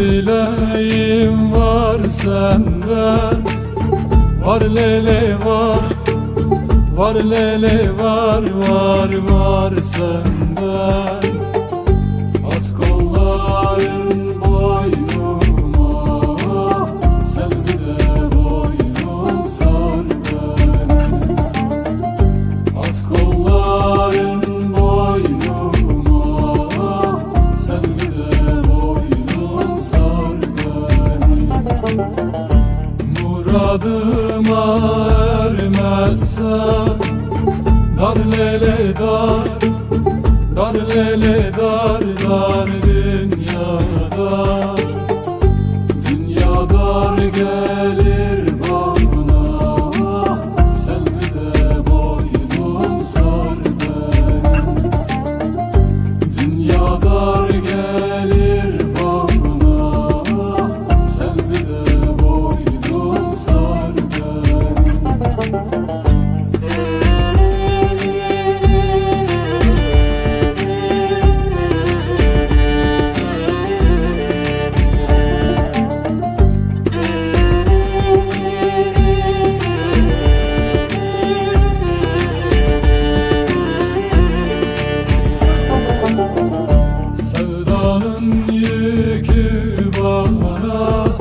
dileğim var senden. Var lele var Var lele var var var senden. muradıma ermezsem Darlele dar, darlele dar, dar dünyada. Dünya dar gel. love.